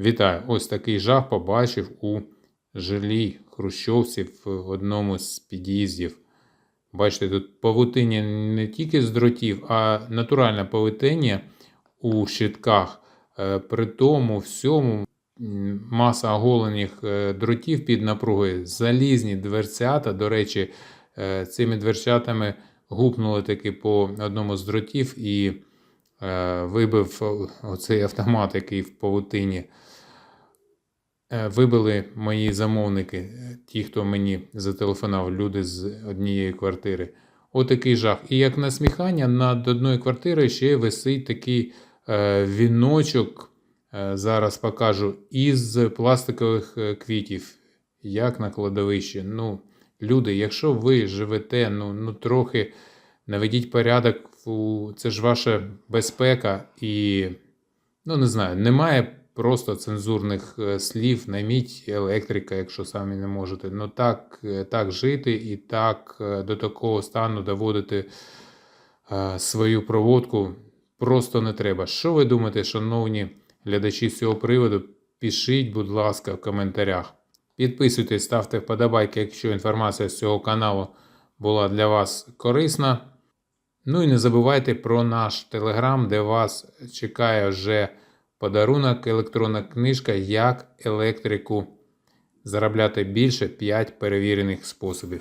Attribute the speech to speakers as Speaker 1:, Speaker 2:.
Speaker 1: Вітаю! Ось такий жах побачив у жилій Хрущовці в одному з під'їздів. Бачите, тут павутиння не тільки з дротів, а натуральне павутиння у щитках. Е, При тому всьому маса оголених е, дротів під напругою, залізні дверцята. До речі, е, цими дверцятами гупнули таки по одному з дротів і вибив о- оцей автомат, який в павутині. Е, Вибили мої замовники, е, ті, хто мені зателефонував, люди з однієї квартири. Отакий жах. І як насміхання, над одною квартирою ще висить такий е, віночок, е, зараз покажу, із пластикових е, квітів, як на кладовищі. Ну, люди, якщо ви живете, ну, ну трохи наведіть порядок, у... це ж ваша безпека і, ну не знаю, немає просто цензурних е, слів, найміть електрика, якщо самі не можете. Ну так, е, так жити і так е, до такого стану доводити свою проводку просто не треба. Що ви думаєте, шановні глядачі з цього приводу? Пишіть, будь ласка, в коментарях. Підписуйтесь, ставте вподобайки, якщо інформація з цього каналу була для вас корисна. Ну і не забувайте про наш телеграм, де вас чекає вже подарунок, електронна книжка Як електрику заробляти більше 5 перевірених способів.